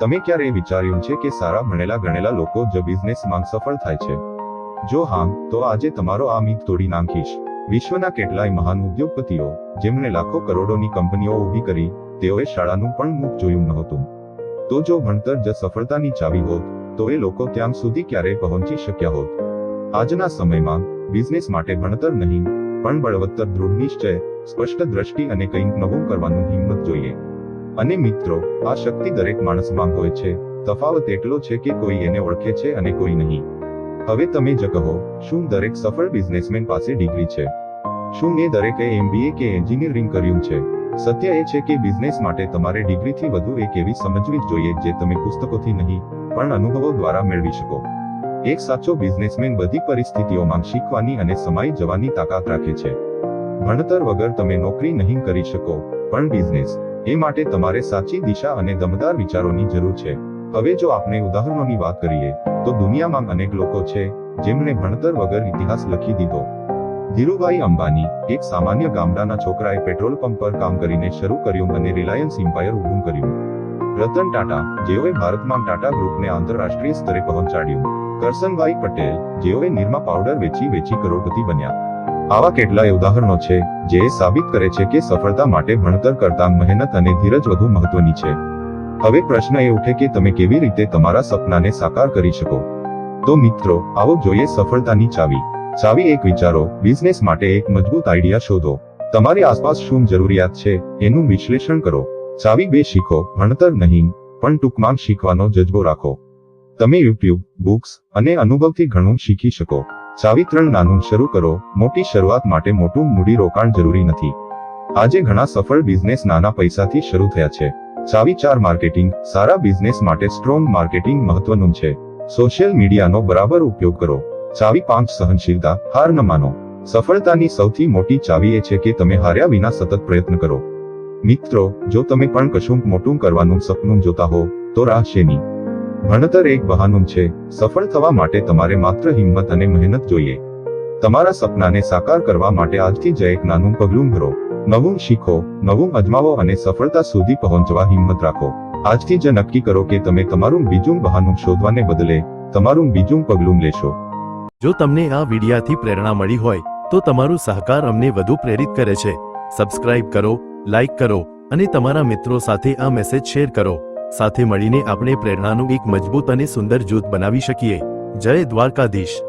તમે ક્યારેય વિચાર્યું છે કે સારા ભણેલા ગણેલા લોકો જ બિઝનેસમાં સફળ થાય છે? જો હા, તો આજે તમારો આ મિત તોડી નાખીશ. વિશ્વના કેટલાય મહાન ઉદ્યોગપતિઓ જેમણે લાખો કરોડોની કંપનીઓ ઊભી કરી, તેઓએ શાળાનું પણ મુખ જોયું નહોતું. તો જો ભણતર જ સફળતાની ચાવી હોત, તો એ લોકો ત્યાં સુધી ક્યારેય પહોંચી શક્યા હોત. આજના સમયમાં, બિઝનેસ માટે ભણતર નહીં, પણ બળવત્તર દૃઢ નિશ્ચય, સ્પષ્ટ દ્રષ્ટિ અને કંઈક નવું કરવાનું હિંમત જોઈએ. અને મિત્રો, આ શક્તિ દરેક માણસમાં હોય છે. તફાવત એટલો છે કે કોઈ એને ઓળખે છે અને કોઈ નહીં. હવે તમે જ કહો, શું દરેક સફળ બિઝનેસમેન પાસે ડિગ્રી છે? શું એ દરેકે એમબીએ કે એન્જિનિયરિંગ કર્યું છે? સત્ય એ છે કે બિઝનેસ માટે તમારે ડિગ્રીથી વધુ એક એવી સમજવી જોઈએ જે તમે પુસ્તકોથી નહીં, પણ અનુભવો દ્વારા મેળવી શકો. એક સાચો બિઝનેસમેન બધી પરિસ્થિતિઓમાં શીખવાની અને સમાઈ જવાની તાકાત રાખે છે. ભણતર વગર તમે નોકરી નહીં કરી શકો, પણ બિઝનેસ એ માટે તમારે સાચી દિશા અને દમદાર વિચારોની જરૂર છે. હવે જો આપણે ઉદાહરણોની વાત કરીએ, તો દુનિયામાં અનેક લોકો છે, જેમણે ભણતર વગર ઇતિહાસ લખી દીધો. ધીરુભાઈ અંબાની, એક સામાન્ય ગામડાના છોકરાએ પેટ્રોલ પંપ પર કામ કરીને શરૂ કર્યું અને રિલાયન્સ એમ્પાયર ઊભું કર્યું. રતન ટાટા, જેઓએ ભારતમાં ટાટા ગ્રુપને આંતરરાષ્ટ્રીય સ્તરે પહોંચાડ્યું. કરસનભાઈ પટેલ, જેઓએ નિરમા પાવડર વેચી વેચી કરોડપતિ બન્યા. આવા કેટલાય ઉદાહરણો છે, જે સાબિત કરે છે કે સફળતા માટે ભણતર કરતા મહેનત અને ધીરજ વધુ મહત્વની છે. હવે પ્રશ્ન એ ઉઠે કે તમે કેવી રીતે તમારા સપનાને સાકાર કરી શકો? તો મિત્રો, આવો જોઈએ સફળતાની ચાવી. ચાવી એક વિચારો, બિઝનેસ માટે એક મજબૂત આઈડિયા શોધો. તમારી આસપાસ શું જરૂરિયાત છે, એનું વિશ્લેષણ કરો. ચાવી બે શીખો, ભણતર નહીં, પણ ટૂંકમાં શીખવાનો જજ્બો રાખો. તમે યુટ્યુબ, બુક્સ અને અનુભવથી ઘણું શીખી શકો. ચાવી ત્રણ નાનું શરૂ કરો, મોટી શરૂઆત માટે મોટું મૂડી રોકાણ જરૂરી નથી. આજે ઘણા સફળ બિઝનેસ નાના પૈસાથી શરૂ થયા છે. ચાવી ચાર માર્કેટિંગ, સારા બિઝનેસ માટે સ્ટ્રોંગ માર્કેટિંગ મહત્વનું છે. સોશિયલ મીડિયાનો બરાબર ઉપયોગ કરો. ચાવી પાંચ સહનશીલતા, હાર ન માનો. સફળતાની સૌથી મોટી ચાવી એ છે કે તમે હાર્યા વિના સતત પ્રયત્ન કરો. મિત્રો, જો તમે પણ કશુંક મોટું કરવાનું સપનું જોતા હો, તો રાહ શેની? ભણતર એક બહાનું છે. સફળ થવા માટે તમારે માત્ર હિંમત અને મહેનત જોઈએ. તમારા સપનાને સાકાર કરવા માટે આજથી જ એક નાનું પગલું ભરો. નવું શીખો, નવું અજમાવો અને સફળતા સુધી પહોંચવા હિંમત રાખો. આજથી જ નક્કી કરો કે તમે તમારું બીજું બહાનું શોધવાને બદલે તમારું બીજું પગલું લેશો. જો તમને આ વિડિયાથી પ્રેરણા મળી હોય, તો તમારું સહકાર અમને વધુ પ્રેરિત કરે છે. સબસ્ક્રાઇબ કરો, લાઇક કરો અને તમારા મિત્રો સાથે આ મેસેજ શેર કરો. સાથે મળીને આપણે પ્રેરણાનું એક મજબૂત અને સુંદર જૂથ બનાવી શકીએ. જય દ્વારકાધીશ.